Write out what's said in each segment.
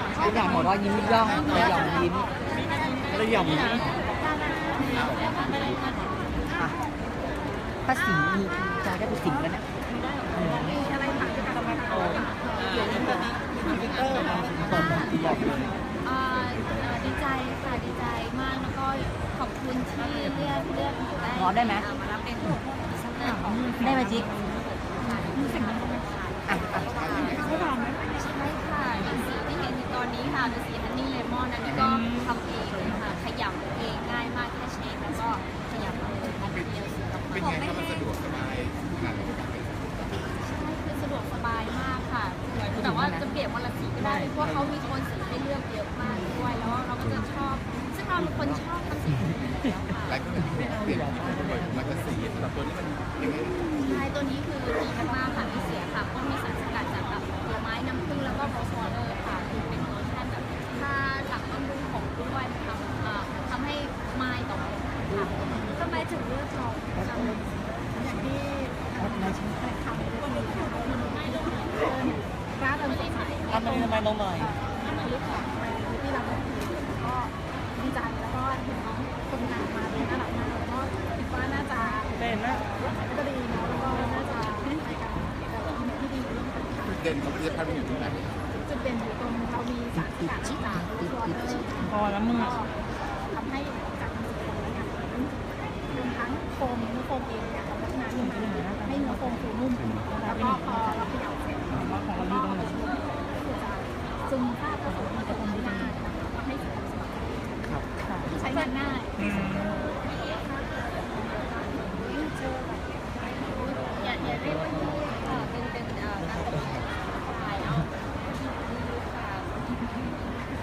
ทุกอย่างหัวเราะยิ้มย่องระยองยิ้มระยองยิ้มอะถ้าสิงมีใจได้เป็นสิงแล้วเนี่ยอืมโอ้เดี๋ยวนี้ตอนนี้ทวิตเตอร์มาถึงตอนบอกเลยดีใจค่ะดีใจมากแล้วก็ขอบคุณที่เลือกเลือกหนูได้พร้อได้ไหมมารับเป็นพรีเซนเตอร์ของได้ไหมจิ๊กรู้สึกมันเป็นค่ะอะอะใช่ค่ะสีที่เห็นอยู่ ตอนนี้ค่ะเป็นสีฮันนี่เลมอนอันนี้ก็ทำเองเลยค่ะขยำเองง่ายมากแค่เชฟแล้วก็ ไม่ได้ใส่ทำไมทำไมน้องหน่อยลึกของแบรนด์ที่เราก็ดีใจแล้วก็เห็นน้องคนงานมาเป็นน่ารักมากแล้วก็คิดว่าน่าจะเป็นนะก็ดีเนาะแล้วก็น่าจะในการที่ดีร่วมกันค่ะจุดเด่นของผลิตภัณฑ์มันอยู่ตรงไหนจุดเด่นอยู่ตรงเรามีสารสกัดจากตัวเนอร์พอแล้วมึงก็อะทำให้จากมีผลและการรวมทั้งโฟมเนื้อโฟมเองเนี่ยเราพัฒนาขึ้นมาให้เนื้อโฟมฟูนุ่มแล้วก็พอเราเขย่าเสร็จแล้วก็เอาไปชุบก็คือจะ ซึมซาบผสมกับคนที่ง่าทำให้สุขภาพครับใช้งานง่ายอย่าอย่าเรียกว่ายูเอ่อเป็นเป็นเอ่อการตกแต่งภายนอกค่ะ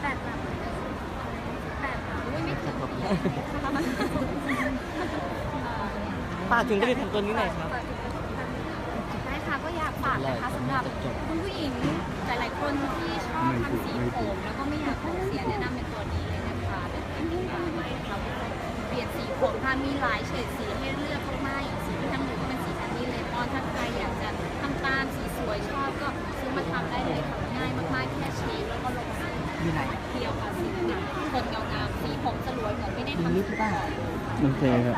แปดหลักแปดหลักอุ้ยไม่ถึงฝาถึงผลิตภัณฑ์ตัวนี้หน่อยครับะมีหลายเฉดสีให้เลือกมากๆอย่างสีที่ทำอยู่ก็เป็นสีฮันนี่เลมอนถ้าใครอยากจะทำตามสีสวยชอบก็ซื้อมาทำได้เลยค่ะง่ายมากๆแค่เชฟแล้วก็ลงสีอยู่ไหนเดียวค่ะสีหนึ่งคนเงางามสีผมสลวยเหมือนไม่ได้ทำลิฟต์ป่ะโอเคครับ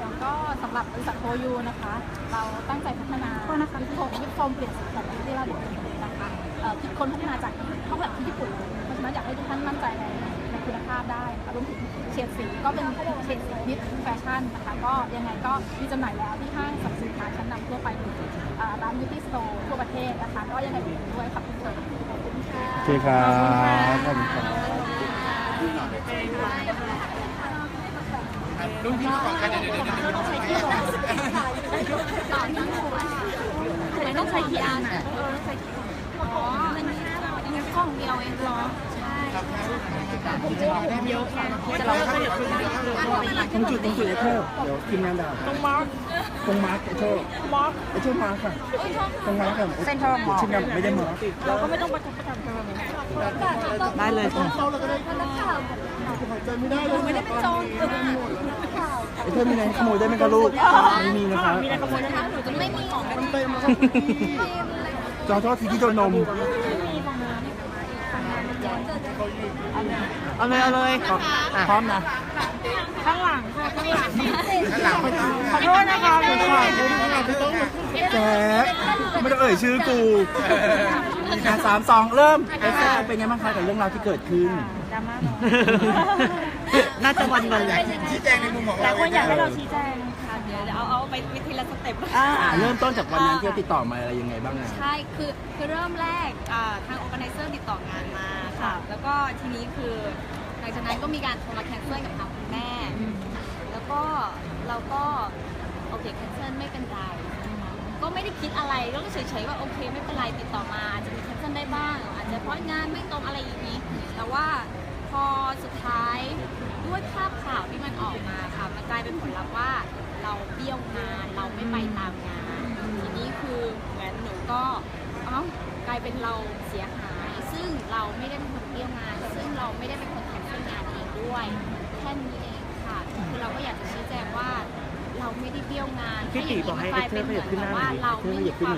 แล้วก็สำหรับบริษัทโคยูนะคะ เราตั้งใจพัฒนาวิธีวิธีโฟมเปลี่ยนสีผมที่เราบอกนะคะเอ่อคิดค้นพัฒนาจากห้องแบบที่ญี่ปุ่นเพราะฉะนั้นอยากให้ทุกท่านมั่นใจในใน คุณภาพได้รวมถึงเฉดสีก็เป็นเฉดสีนิดแฟชั่นนะคะก็ยังไงก็มีจำหน่ายแล้วที่ห้างสรรพสินค้าชั้นนำทั่วไปอ่าร้านยูตี้สโตร์ทั่วประเทศนะคะก็ยังไงอุดหนุนด้วยขอบคุณค่ะขอบคุณค่ะโอเคครับขอบคุณครับรุ่นพี่ก่อนกันเดี๋ยวเดี๋ยวเดี๋ยวต้องใช้ที่ลงต่อที่หัวทำไมต้องใช้กี่อันอะเออต้องใช้กี่อ๋อมันมีห้าร้อยงั้นกล่องเดียวเองเหรอใช่ผม จะผมเยอะแค่จะเราขยับขึ้นตรงจุดตรงจุดไอ้โชคเดี๋ยวทีมงานด่าตรงมาร์คตรงมาร์คไอ้โชคมาร์คไอ้โชคมาร์คค่ะตรงมาร์คค่ะเส้นทองหมอทีมงานบอกไม่ได้มาร์คเราก็ไม่ต้องประจำประจำกันได้เลยค่ะไม่ได้เป็นโจรไอ้โชคมีอะไรให้ขโมยได้ไหมครับลูกไม่มีนะครับมีอะไรขโมยนะคะหนูจะไม่มีของมันเต็มจอโทษทีที่โดนนม เอาเลยเอาเลยอะพร้อมนะข้างหลังค่ะข้างหลังหลังไม่ต้องขอโทษนะคะขอโทษแจ๊คไม่ต้องเอ่ยชื่อกูอะสามสองเริ่มเอสเซอร์เป็นไงบ้างคะกับเรื่องราวที่เกิดขึ้นดราม่าเนาะน่าจะวันหนึ่งชี้แจงในมุมของแต่เราคนอยากให้เราชี้แจงค่ะเดี๋ยวเอาเอาไปทีละสเต็ปอ่าอะเริ่มต้นจากวันนั้นที่เราติดต่อมาอะไรยังไงบ้างอะใช่คือคือเริ่มแรกอ่าทาง organizer ติดต่องานมาค่ะ แล้วก็ทีนี้คือหลังจากนั้นก็มีการโทรมาแคนเซิลกับทางคุณแม่ แล้วก็เราก็โอเคแคนเซิลไม่เป็นไรก็ไม่ได้คิดอะไรก็เฉยๆว่าโอเคไม่เป็นไรติดต่อมาอาจจะมีแคนเซิลได้บ้าง อาจจะเพราะงานไม่ตรงอะไรอย่างนี้ แต่ว่าพอสุดท้ายด้วยภาพข่าวที่มันออกมาค่ะมันกลายเป็นผลลัพธ์ว่าเราเบี้ยวงานเราไม่ไปตามงาน ทีนี้คือเหมือนหนูก็เอ้ากลายเป็นเราเสียหาย ซึ่งเราไม่ได้เป็นคนเบี้ยวงาน ซึ่งเราไม่ได้เป็นคนแคนเซิลงานเองด้วย แค่นี้เองค่ะ คือเราก็อยากจะชี้แจงว่า เราไม่ได้เบี้ยวงานพี่ตีบอกให้ถ้าย่างนี้มันกลายเป็นเหมือนแบบว่าเราไม่มีความ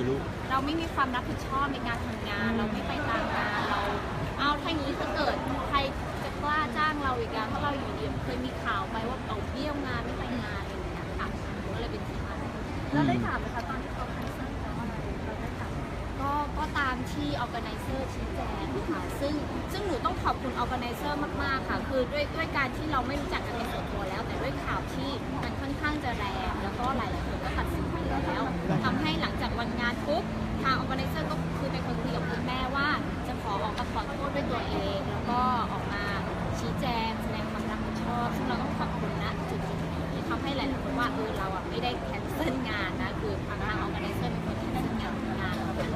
เราไม่มีความรับผิดชอบในการทำงาน เราไม่ไปตามงานเรา เอาถ้าอย่างนี้ถ้าเกิดใครจะกล้าจ้างเราอีกอะเพราะเราอยู่ดีเคยมีข่าวไปว่าเอาเบี้ยวงานไม่ไปงานอะไรอย่างเงี้ยค่ะก็เลยเป็นที่มาแล้วได้ถามไหมคะามที่ organizer ชี้แจงค่ะ ซึ่งซึ่งหนูต้องขอบคุณ organizer มากๆค่ะ คือด้วยด้วยการที่เราไม่รู้จักกันในส่วนตัวแล้ว แต่ด้วยข่าวที่มันค่อนข้างจะแรง แล้วก็หลายๆคนก็ตัดสินไปแล้วทำให้หลังจาก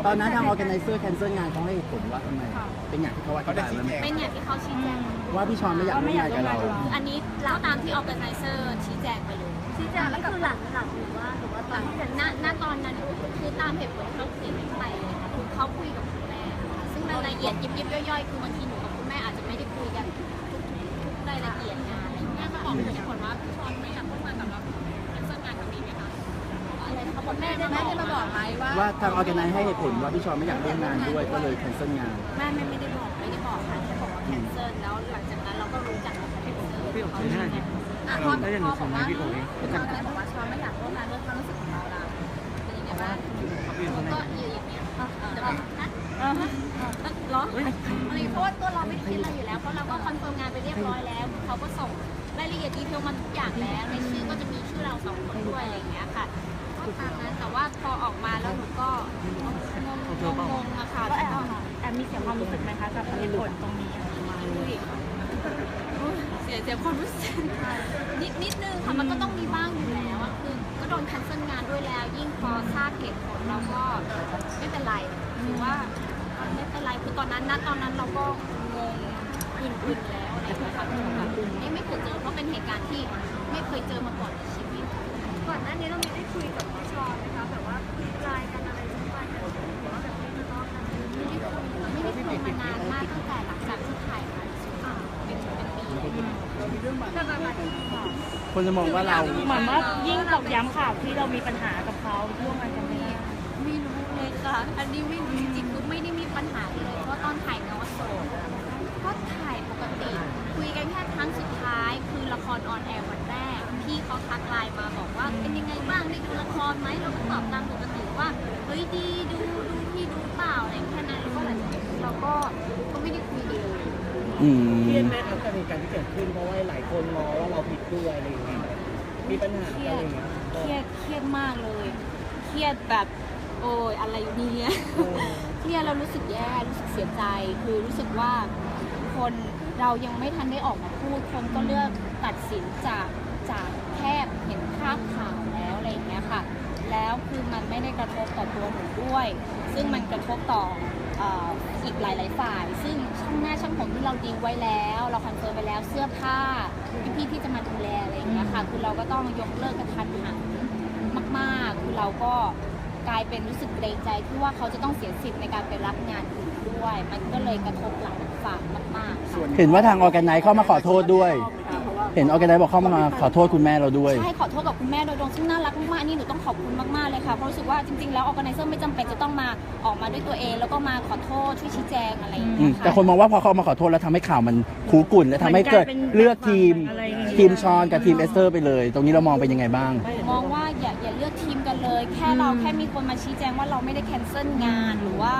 ตอนนั้นทาง organizer cancel งานเขาให้เหตุผลว่าทำไม เป็นอย่างที่เขาอธิบายไว้ไหมเป็นอย่างที่เขาชี้แจงว่าพี่ชอนไม่อยากร่วมงานกับเรา คืออันนี้เราตามที่ organizer ชี้แจงไปเลยชี้แจงนี่คือหลังหลังหรือว่าหรือว่าตอนที่แคนณเซิลณตอนนั้นคือตามเหตุผลที่เขาเขียนไปเลยค่ะคือเขาคุยกับคุณแม่ค่ะซึ่งรายละเอียดยิบยิบย่อยๆ คือบางทีหนู มาบอกไหมว่าว่าทาง organizer ให้เหตุผลว่าพี่ชอนไม่อยากร่วมงานด้วยก็เลย cancel งานแม่ไม่ไม่ได้บอกไม่ได้บอกค่ะแค่บอกว่าแคนเซิลแล้วหลังจากนั้นเราก็รู้จักกับแคนเซิลเขาชี้แจงอะพอพอบอกว่าพี่โอ๋เขาก็เลยบอกว่าชอนไม่อยากร่วมงานด้วยความรู้สึกของเราล่ะเป็นยังไงบ้างเขาก็อยู่อย่างเงี้ยแต่ว่านะเหรออะไรเพราะว่าตัวเราไม่ได้คิดอะไรอยู่แล้วเพราะเราก็คอนเฟิร์มงานไปเรียบร้อยแล้วเขาก็ส่งรายละเอียดดีเทลมาทุกอย่างแล้วในชื่อก็จะมีชื่อเราสองคนด้วยอะไรอย่างเงี้ยค่ะก็ตามนั้นแต่ว่า พอออกมาแล้วหนูก็งงงงๆอะค่ะก็แอแล้วบก็แอบมีเสียความรู้สึกไหมคะกับเหตุผลตรงนี้อุ้ยอุ๊ยเสียเสียความรู้สึกนิดนิดนึงค่ะมันก็ต้องมีบ้างอยู่แล้วอะคือก็โดนคันเซิลงานด้วยแล้ว ยิ่งพอทราบเหตุผลเราก็ไม่เป็นไรถือว่าไม่เป็นไรคือตอนนั้นณตอนนั้นเราก็งงอื่นๆแล้วอะไรอย่างเงี้ยค่ะคือแบบนี่ไม่เคยเจอเพราะเป็นเหตุการณ์ที่ไม่เคยเจอมาก่อนในชีวิต ก่อนหน้านี้เราไม่ได้คุยกับพี่ชอนไหมคะแบบว่า ไลน์กันอะไรทุกวันหรือว่าแบบไม่ทะเลาะกันไม่ได้คุยไม่ได้คุยมานานมากตั้งแต่หลังจากที่ถ่ายมาเป็นเป็นปีแล้วแต่แบบ คนจะมองว่าเรา เหมือนว่ายิ่งตอกย้ำข่าวที่เรามีปัญหากับเขาร่วมงานกันไม่ได้ไม่รู้เลยค่ะ อันนี้ไม่จริงๆคือไม่ได้มีปัญหาเลย เพราะตอนถ่ายนอโซก็ถ่ายปกติ คุยกันแค่ครั้งสุดท้าย คือละครออนแอร์วันแรก พี่เขาทักไลน์มาบอกว่าเป็นยังไงบ้างได้ดูละครไหมเราก็ตอบตามปกติ ว่าเฮ้ยดีดูดูพี่ดูเปล่าอะไรแค่นั้นแล้วก็หลังจากนั้นเราก็ก็ไม่ได้คุยเลยอืมเครียดไหมครับกับเหตุการณ์ที่เกิดขึ้นเพราะว่าหลายคนมองว่าเราผิดด้วยอะไรอย่างเงี้ยมีปัญหาเครีอะยไรดอย่างเงี้ยเครียดเครียดมากเลย เครียดแบบโอ้ยอะไรอยู่เนี่ยเครียดเรารู้สึกแย่รู้สึกเสียใจ คือรู้สึกว่าคนเรายังไม่ทันได้ออกมาพูดคนก็เลือกตัดสินจากจากแค่เห็นภาพข่าว แล้วคือมันไม่ได้กระทบต่อตัวหนูด้วย ซึ่งมันกระทบต่อออ,อีกหลายๆฝ่าย ซึ่งช่างหน้าช่างผมที่เราดีไว้แล้ว เราคอนเฟิร์มไปแล้วเสื้อผ้าพี่ๆที่จะมาดูแลอะไรอย่างเงี้ยค่ะคือเราก็ต้องยกเลิกกระทันหันมากๆ คือเราก็กลายเป็นรู้สึกเกรงใจที่ว่าเขาจะต้องเสียสิทธิ์ในการไปรับงานอื่นด้วย มันก็เลยกระทบหลายฝ่ายมากๆ เห็นว่าทาง organizer เข้ามาขอโทษด้วย เห็น organizer บอกเข้ามาขอโทษคุณแม่เราด้วย ใช่ขอโทษกับคุณแม่โดยตรงซึ่งน่ารักมากๆอันนี่หนูต้องขอบคุณมากๆเลยค่ะเพราะรู้สึกว่าจริงๆแล้วออ g a ไนเซอร์ไม่จำเป็นจะต้องมาออกมาด้วยตัวเอง แล้วก็มาขอโทษช่วยชี้แจงอะไรอย่างอืเงี้มยค่ะแต่คนมองว่าพอเขามาขอโทษแล้วทำให้ข่าวมันคูกุ่นและทำให้เกิดเลือกทีมทีมชอนกับทีมเอสเตอร์ไปเลย ตรงนี้เรามองเป็นยังไงบ้าง มองว่า ค่เราแค่มีคนมาชี้แจงว่าเราไม่ได้แคนเซิลงาน หรือว่า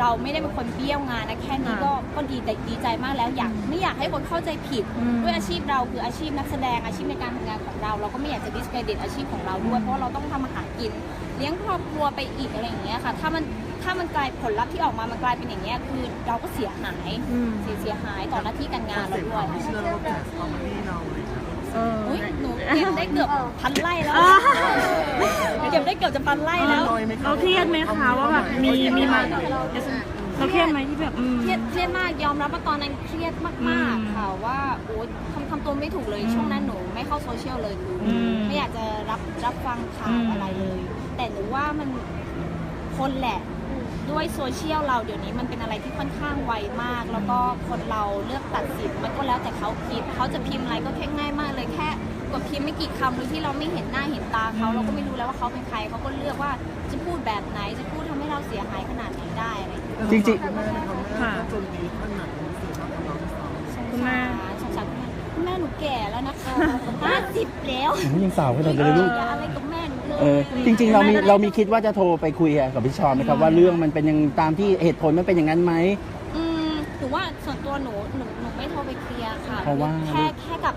เราไม่ได้เป็นคนเบี้ยวงานนะแค่นี้ก็ก็ดีแต่ดีใจมากแล้วอยากไม่อยากให้คนเข้าใจผิดด้วยอาชีพเราคืออาชีพนักแสดงอาชีพในการทำงานของเรา เราก็ไม่อยากจะดิสเครดิตอาชีพของเราด้วยเพราะเราต้องทำอาหารกิน เลี้ยงครอบครัวไปอีกอะไรอย่างเงี้ยค่ะถ้ามันถ้ามันกลายผลลัพธ์ที่ออกมา มันกลายเป็นอย่างเงี้ยคือเราก็เสียหายเสียเสียหายต่อหน้าที่การงานเราด้วยอุ้ย หนูเก็บได้เกือบพันไร่แล้วเก็บได้เกือบจะพันไร่แล้วเราเครียดไหมคะว่าแบบมีมีมาเราเครียดไหมที่แบบอืม เครียดเครียดมากยอมรับว่าตอนนั้นเครียดมากๆค่ะว่าโอ๊ยทำทำตัวไม่ถูกเลยช่วงนั้นหนูไม่เข้าโซเชียลเลยคืออมไม่อยากจะรับรับฟังข่าวอะไรเลย แต่หนูว่ามันคนแหละ ด้วยโซเชียลเราเดี๋ยวนี้มันเป็นอะไรที่ค่อนข้างไวมาก แล้วก็คนเราเลือกตัดสินมันก็แล้วแต่เขาคิดเขาจะพิมพ์อะไรก็แค่ง่ายมากเลยแค่กดพิมพ์ไม่กี่คำโดยที่เราไม่เห็นหน้าเห็นตาเขาเราก็ไม่รู้แล้วว่าเขาเป็นใครเขาก็เลือกว่าจะพูดแบบไหนจะพูดทำให้เราเราเสียหายขนาดนี้ได้อะไรอย่างเงี้ยจริงค่ะจนนี้ท่านหนักรู้สึกว่าเราที่สองสงสารสงสารคุณแม่คุณแม่หนูแก่แล้วนะคะห้าสิบแล้วๆโอ้ยยังสาวขนาดนี้เลยลูกอย่าอะไรกับแม่หนู เลยเออจริง ๆ เรามีเรามีคิดว่าจะโทรไปคุยกับพี่ชอนไหมครับว่าเรื่องมันเป็นยังตามที่เหตุผลมันเป็นอย่างนั้นไหม อืมหนูว่าส่วนตัวหนูหนูหนูไม่โทรไปเคลียร์ค่ะเพราะว่า แค่แค่กับ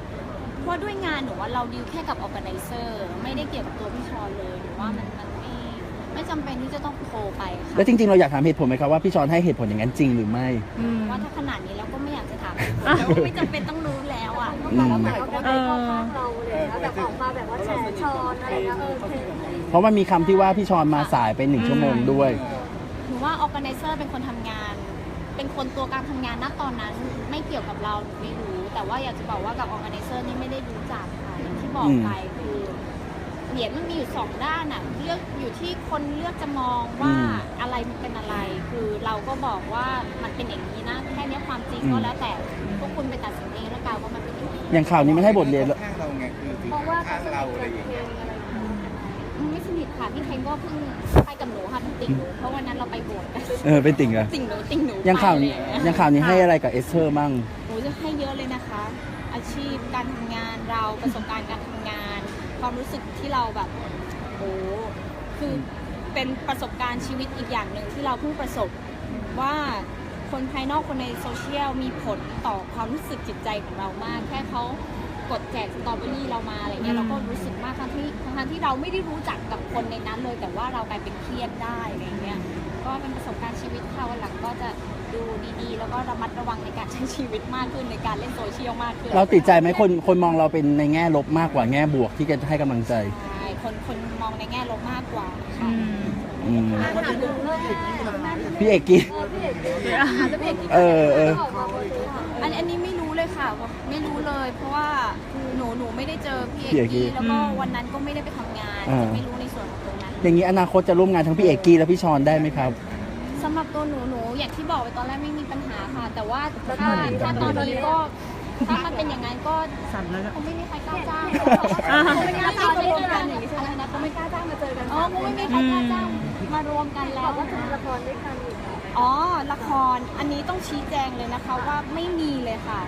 เพราะด้วยงานหนูว่าเราดีลแค่กับ organizer ไม่ได้เกี่ยวกับตัวพี่ชอนเลยหนูว่ามันมัน ไม่ไม่จำเป็นที่จะต้องโทรไปค่ะแล้วจริงๆ เราอยากถามเหตุผลไหมครับว่าพี่ชอนให้เหตุผลอย่างนั้นจริงหรือไม่ อืม ว่าถ้าขนาดนี้แล้วก็ไม่อยากจะถามแล้วไม่จำเป็นต้องรู้แล้วอะอืมแล้วหมายก็ไม่ได้เข้าข้างเราเลยนะแบบออกมาแบบว่าแฉชอนอะไรเงี้ยเออเพลงเพราะมันมีคำที่ว่าพี่ชอนมาสายไปหนึ่งชั่วโมงด้วย หนูว่า organizer เป็นคนทำงาน เป็นคนตัวการทำงานณตอนนั้นไม่เกี่ยวกับเราหนูไม่รู้ แต่ว่าอยากจะบอกว่ากับ organizer นี่ไม่ได้รู้จักค่ะอย่างที่บอกไปคือ เหรียญมันมีอยู่สองด้านอะเลือกอยู่ที่คนเลือกจะมองว่าอืมอะไรมันเป็นอะไร คือเราก็บอกว่ามันเป็นอย่างนี้นะแค่เนี้ยความจริงอืมก็แล้วแต่พวกคุณไปตัดสินเองแล้วกันว่ามันเป็นอย่างนี้อย่างข่าวนี้มันให้บทเรียนข้างเราไงคือคือเพราะว่าข้างเขาเราสอะไรนิทอย่างกับเงี้ยเพลงอะไรอย่างเงี้ยอืมไม่สนิทค่ะพี่เทนก็เพิ่งไปกับหนูค่ะเป็นติ่งหนูเพราะวันนั้นเราไปโบสถ์กันเออเป็นติ่งเหรอติ่งหนูติ่งหนูยังข่าวนี้ไปอะไรอย่างยัเงี้งยข่าวนี้ให้อะไรกับเอสเธอร์มั่งหนูจะให้เยอะเลยนะคะ อาชีพการทำงานเราประสบการณ์การทำงาน ความรู้สึกที่เราแบบโอ้คือเป็นประสบการณ์ชีวิตอีกอย่างหนึ่งที่เราเพิ่งประสบว่าคนภายนอกคนในโซเชียลมีผลต่อความรู้สึกจิตใจของเรามาก แค่เขากดแจกสตรอเบอรี่เรามาอะไรเงี้ยเราก็รู้สึกมากทั้งที่ทั้งที่เราไม่ได้รู้จักกับคนในนั้นเลย แต่ว่าเรากลายเป็นเครียดได้อะไรเงี้ยก็เป็นประสบการณ์ชีวิตค่ะวันหลังก็จะ ดูดีๆ แล้วก็ระมัดระวังในการใช้ชีวิตมากขึ้นในการเล่นโซเชียลมากขึ้นเราติดใจไหมคนคนมองเราเป็นในแง่ลบมากกว่าแง่บวกที่จะให้กำลังใจ ใช่คนคนมองในแง่ลบมากกว่าค่ะอืมอืมอาหารดูแม่พี่เอกกี้ เออพี่เอกดูอาจจะพี่เอกเออเออออกมาบนนี้ค่ะอันอันนี้ไม่รู้เลยค่ะ ไม่รู้เลย เพราะว่าหนูหนูไม่ได้เจอพี่เอพี่เอกกกี้กี้แล้วก็วันนั้นก็ไม่ได้ไปทำงานอ่า จะไม่รู้ในส่วนของตรงนั้น อย่างนี้อนาคตจะร่วมงานทั้งพี่เอกกี้และพี่ชอนได้ไหมครับ สำหรับตัวหนูหนูอย่างที่บอกไปตอนแรกไม่มีปัญหาค่ะ แต่ว่าถ้าถ้าตอนนี้ก็ ถ้ามันเป็นอย่างนั้นก็สั่นแล้วนะคงไม่มีใครกล้าจ้างอ่าคงไม่กล้าจ้างมารวมกันอย่างนี้ใช่ไหมนะคงไม่กล้าจ้างมาเจอกันอ๋อคงไม่มีใครกล้าจ้างมารวมกันแล้วว่าจะมีละครด้วยกันอีกค่ะอ๋อละครอันนี้ต้องชี้แจงเลยนะคะว่าไม่มีเลยค่ะ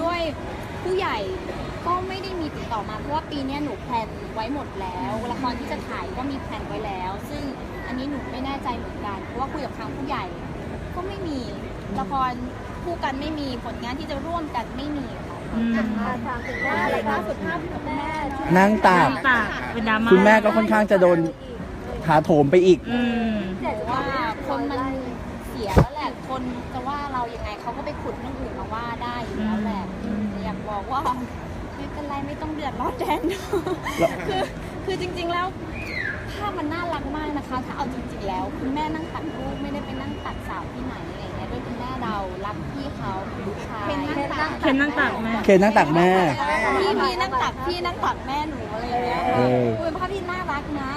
ด้วยผู้ใหญ่ก็ไม่ได้มีติดต่อมาเพราะว่าปีเนี้ยหนูแพลนไว้หมดแล้วละครที่จะถ่ายก็มีแพลนไว้แล้ว ซึ่ง อันนี้หนูไม่แน่ใจเหมือนกันเพราะว่าคุยกับทางผู้ใหญ่ ก็ไม่มีละครคู่กันไม่มีผลงานที่จะร่วมกันไม่มีค่ะอืมอาถามถึงแม่เลยล่าสุดภาพคุณแม่ที่นั่งตากตากเป็นดราม่าคุณแม่ก็ค่อนข้างจะโดนถาโถมไปอีก อืมเจ็ดว่าว่าคนมันเสียแล้วแหละคนจะว่าเรายังไงเขาก็ไปขุดเรื่องอื่นมาว่าได้อยู่แล้วแหละอืมอยากบอกว่าไม่เป็นไรไม่ต้องเดือดร้อนแทนแล้วคือคือจริง ๆ แล้วภาพมันน่ารักมากนะคะ ถ้าเอาจริงๆแล้ว คุณแม่นั่งตัดรูปไม่ได้ไปนั่งตัดสาวที่ไหนอะไรอย่างเงี้ยด้วยคุณแม่เรารักพี่เขาเป็นลูกชายเคนนั่งตักแม่เคนนั่งตักแม่ พี่พี่นั่งตักพี่นั่งตักแม่หนูอะไรอย่างเงี้ยเออเป็นภาพที่น่ารักนะ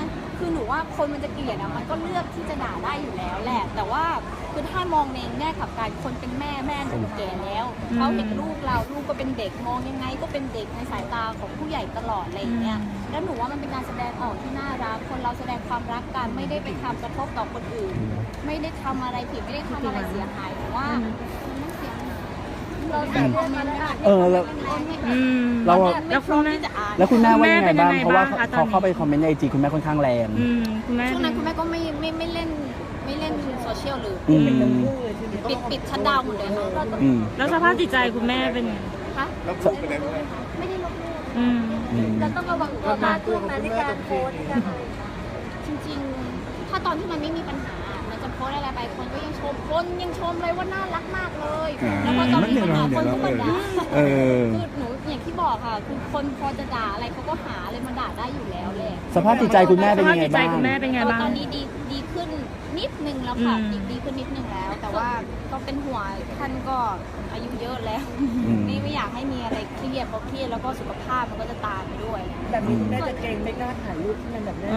คือหนูว่าคนมันจะเกลียดอะมันก็เลือกที่จะด่าได้อยู่แล้วแหละ แต่ว่าคือถ้ามองในแง่ขับการคนเป็นแม่แม่หนูแก่แล้วอืมเขาเห็นลูกเราลูกก็เป็นเด็กมองยังไง ก็เป็นเด็กในสายตาของผู้ใหญ่ตลอดอะไรอย่างเงี้ยแล้วหนูว่ามันเป็นการแสดงออกที่น่ารักคนเราแสดงความรักกันไม่ได้ไปทำกระทบต่อคนอื่น ไม่ได้ทำอะไรผิดไม่ได้ทำอะไรเสียหายหรือว่า เราใส่เรื่องมาได้อ่านเออแล้ว อืมเรา แล้วคุณแม่ที่จะอ่านแล้วคุณแม่ว่ายังไงบ้างคุณแม่เป็นยังไงเพราะว่าบ้างคะตอนนี้เขาเข้าไปคอมเมนต์ในไอจีคุณแม่ค่อนข้างแรงอืมคุณแม่ช่วงนั้นคุณแม่ก็ไม่ไม่ไม่เล่นไม่เล่นโซเชียลหรืออืมปิดปิดชัดดาวน์หมดเลยค่ะอืมแล้วสภาพจิตใจคุณแม่เป็นไงคะแล้วพูดไปเลยว่าไม่ได้ลบหลู่อืมอืมเราต้องระวังตัวมากขึ้นนะในการโพสต์ในการอะไรจริง ๆ ถ้าตอนที่มันไม่มีปัญหามันจะโพ สต์อะไรไปคนก็ยังชมคนยังชมเลยว่าน่ารักมากเลย อ่าแล้วพอตอนมีปัญหาคนก็มาด่าเออ คือหนูอย่างที่บอกค่ะคือคนพอจะด่าอะไรเขาก็หาอะไรมาด่าได้อยู่แล้วแหละ สภาพจิตใจคุณแม่สเป็นภาพยังไงจิตใจบ้างคุณแม่เป็นไงบ้าง ตอนนี้ดีดีขึ้ นนิดนึงแล้วค่ะอืม ดีดีขึ้นนิดนึงแล้ว แต่ว่าก็เป็นห่วงท่านก็อายุเยอะแล้วอืม นี่ไม่อยากให้มีอะไรเครียดเพราะเครียดแล้วก็สุขภาพมันก็จะตามไปด้วย แบบนี้คุณแม่จะเกรงไม่กล้าถ่ายรูปที่มันแบบเอแน่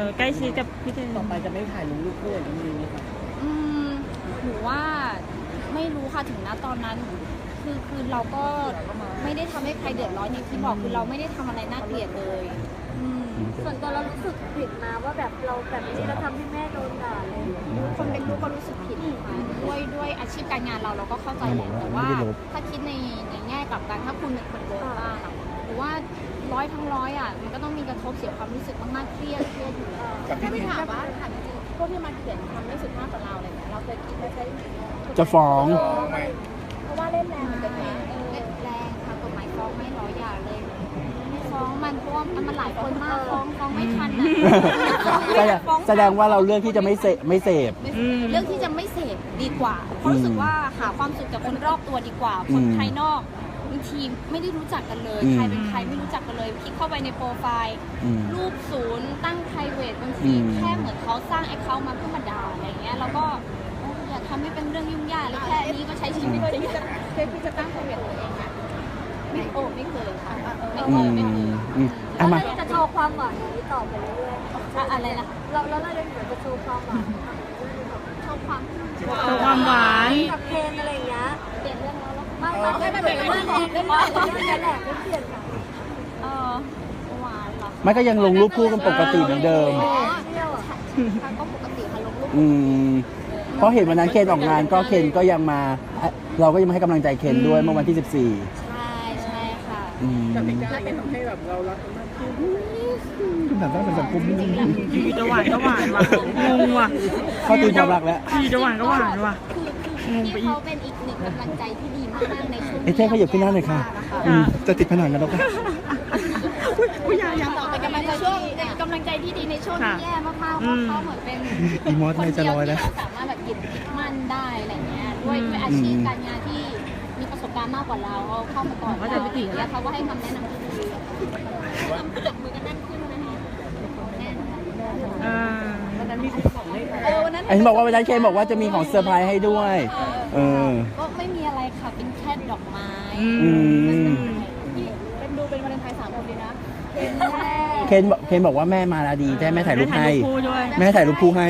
อใกล้ชิดกับพี่เทนต่อไปจะไม่ถ่ายลงรูปคู่อย่างนี้ไหมครับอืมหนูว่าไม่รู้ค่ะถึงณตอนนั้น คือคือเราก็ไม่ได้ทำให้ใครเดือดร้อนอย่างที่บอกคือเราไม่ได้ทำอะไรน่าเกลียดเลยอืม ส่วนตัวเรารู้สึกผิดนะว่าแบบเราแบบนี้เราทำให้แม่โดนด่าเลยคนเป็นลูกก็รู้สึกผิดค่ะด้วยด้วยอาชีพการงานเราเราก็เข้าใจแหละแต่ว่าถ้าคิดในในแง่กลับกันถ้าคุณเป็นคนโดนบ้างอะหรือว่าร้อยทั้งร้อยอะมันก็ต้องมีกระทบเสียความรู้สึกมากๆเครียดเครียดอยู่กับพี่ถ้าพี่ถามว่าถามจริงๆพวกที่มาเขียนคำไม่สุภาพกับเราอะไรเงี้ยเราเคยคิดว่าใช้จะฟ้องไหมเพราะว่าเล่นแรงมันจะแรงเล่นแรงค่ะกฎหมายฟ้องไม่ร้อยอย่างเลย ฟ้องมันเพราะว่ามันหลายคนมากฟ้องฟ้องไม่ทันอะแสดงแสดงว่าเราเลือกที่จะไม่เสพไม่เสพอืมเรื่องที่จะไม่เสพดีกว่าเพราะรู้สึกว่าหาความสุขจากคนรอบตัวดีกว่า คนอืมภายนอกบางทีไม่ได้รู้จักกันเลย อืมใครเป็นใครไม่รู้จักกันเลยคลิกเข้าไปในโปรไฟล์ อืมรูปศูนย์ตั้ง private บางทีอืม แค่เหมือนเขาสร้าง account มาเพื่อมาด่าอะไรเงี้ยแล้วก็โอ้อย่าทำให้เป็นเรื่องยุ่งยากเลยแค่นี้ก็ใช้ชีวิตจริงเคยพี่จะตั้ง private ตัวเองอะ ไม่โอ้ไม่เคยค่ะไม่อืเคยมไม่เคยอืมเอามาเราจะโชว์ความหวานอย่างนี้ต่อไปเรื่อยอะอะไรนะๆเราแล้วเราจะเหมือนจะโชว์ความหวานชอบความโชว์ความหวาน กับเคนอะไรอย่างเงี้ยเปลี่ยนเรื่องแล้วแล้วไม่ไม่ไม่เปลี่ยนไม่เปลี่ยนไม่เปลี่ยนไม่แหละไม่เปลี่ยนค่ะเออหวานเหรอไม่ก็ยังลงรูปคู่กันปกติเหมือนเดิมอ๋อเที่ยวอะค่ะก็ปกติค่ะลงรูปอืมเพราะเห็นวันนั้นเคนออกงานก็เคนก็ยังมาเอ่อเราก็ยังมาให้กำลังใจเคนด้วยเมื่อวันที่ใช่ใช่ ค่ะ14อืมแบบว่าเป็นสังคมอยู่จะหวานก็หวานว่ะงงว่ะเข้าตีความรักแล้วอยู่จะหวานก็หวานว่ะคือคือพี่เขาเป็นอีกหนึ่งกำลังใจที่ดีมากๆในช่วงเอ้ยเท่ขยับขึ้นหน้าหน่อยค่ะอืมจะติดผนังกันแล้วค่ะเป็นกำลังใจช่วงเป็นกำลังใจที่ดีในช่วงที่แย่มากๆเพราะเขาเหมือนเป็นอีมอสคนไม่เดีจะยวลอยที่แล้วเราสามารถแบบหยิบยึดมั่นได้อะไรเงี้ยด้วยด้วยอาชีพการงานที่มีประสบ การณ์มากกว่าเราเขาเข้ามาก่อนเราอะไรอย่างเงี้ยเขาก็ให้คำแนะนำที่ดีจับมือกันแน่นขึ้นนะคะแน่นค่ะอ่าเออวันนั้นไอ้ที่บอกว่าวันนั้นเคนบอกว่าจะมีของเซอร์ไพรส์ให้ด้วย เออ ก็ไม่มีอะไรค่ะเป็นแค่ดอกไม้อืมอืมนี่เป็นดูเป็นวาเลนไทน์สามคนดีนะเป็นแม่ เคนบอกเคนบอกว่าแม่มาลาดีจะให้แม่ถ่ายรูปให้ถ่ายรูปคู่ด้วยแม่ถ่ายรูปคู่ให้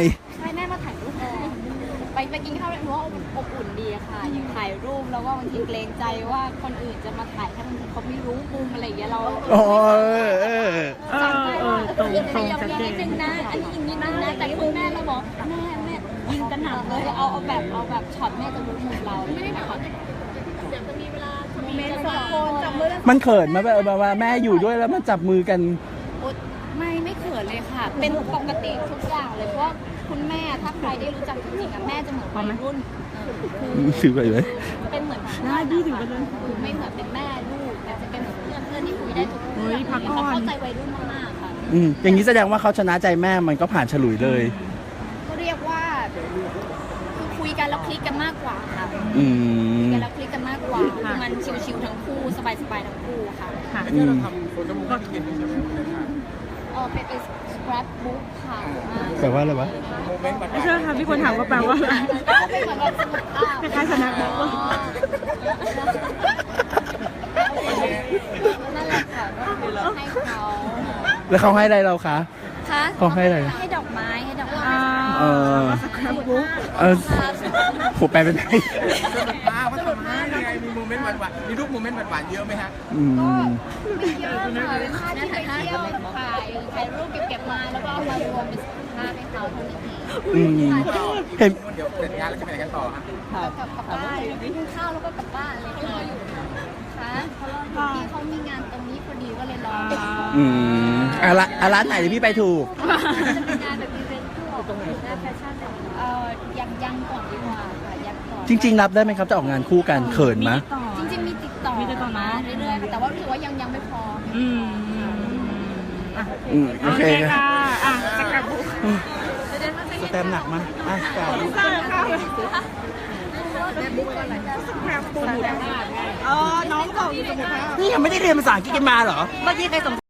แล้วก็บางทีเกรงใจว่าคนอื่นจะมาถ่ายถ้าบางทีเขาไม่รู้มุมอะไรอย่างเงี้ยเราอ๋อเออเออเออเออตรงตรงชัดเจนินดนึงนะอันนี้อีกนิดนึงนะแต่คุณแม่เราบอกแม่แม่ยิงกระหน่ำเลยเอาเอาแบบเอาแบบช็อตแม่จะรู้มุมเราไม่ได้ช็อตเดี๋ยวจะมีเวลาเมนสองคนจับมือมันเขินไหมาแบบว่าแม่อยู่ด้วยแล้วมันจับมือกันไม่ไม่เขินเลยค่ะ เป็นปกติทุกอย่างเลยเพราะว่าคุณแม่ถ้าใครได้รู้จักจริงๆอะแม่จะเหมือนวัยรุ่น ถือไปเลยคือเป็นเหมือนได้ดีถึงกันเลยคือไม่เหมือนเป็นแม่ลูกแต่จะเป็นเหมือนเพื่อนเพื่อนที่คุยได้ทุกเรื่เฮ้องยพักก่อนเขาเข้าใจวัยรุ่นมากๆค่ะอืมอย่างนี้แสดงว่าเขาชนะใจแม่มันก็ผ่านฉลุยเลย ก็เรียกว่าคือคุยกันแล้วคลิกกันมากกว่าค่ะอืมคุยกันแล้วคลิกกันมากกว่าคือมันชิวๆทั้งคู่สบายๆทั้งคู่ค่ะค่ะอืมทำโฟโต้บุ๊กให้เคนด้วยใช่ไหมคะ เออเป็นเป็น scrapbook ค่ะอ่าแปลว่าอะไรวะ โมเมนต์หวานไม่ใช่ค่ะพี่คนถามว่าแปลว่าอะไร ก็เป็นเหมือนแบบสมุดภาพคล้ายๆสแนปบุ๊กอ๋อนั่นแหละค่ะก็คือให้เขา แล้วเขาให้อะไรเราคะ คะเขาให้อะไรให้ดอกไม้ให้ดอกไม้อ่าเออสครับบุ๊กเออผมแปลเป็นไทยๆอ้าวว่าทำไมยังไงมีโมเมนต์หวานๆมีรูปโมเมนต์หวานๆเยอะไหมฮะอืมไม่เยอะค่ะเป็นภาพที่ไปเที่ยวถ่ายถ่ายรูปเก็บๆมาแล้วก็เอามารวมเป็นภาพให้เขาเท่านั้นเองอืมเห็นเดี๋ยวเสร็จงานแล้วจะไปไหนกันต่อฮะกลับกลับบ้านกินข้าวแล้วก็กลับบ้านเลย ค่ะค่ะพี่เขามีงานตรงนี้พอดีก็เลยรออืมอะละอะร้านไหนเดี๋ยวพี่ไปถูกจะเป็นงานแบบอีเวนต์คู่ตรงไหนงานแฟชั่นเอ่อยังยังก่อนดีกว่าค่ะยังก่อนจริง ๆ รับได้ไหมครับจะออกงานคู่กันเขินไหมต่อ จริงๆมีติดต่อมีติดต่อมา เรื่อยๆค่ะแต่ว่ารู้สึกว่ายังยังไม่พร้อม อืมอะอืมโอโอเคเคครับค่ะ อะสครับบุ๊กสแตมป์หนักมั้ยอะจ่ายใช่ค่ะ เออน้องบอกอยู่สมุทรนี่ยังไม่ได้เรียนภาษาอังกฤษกันมาเหรอ เมื่อกี้ใครสง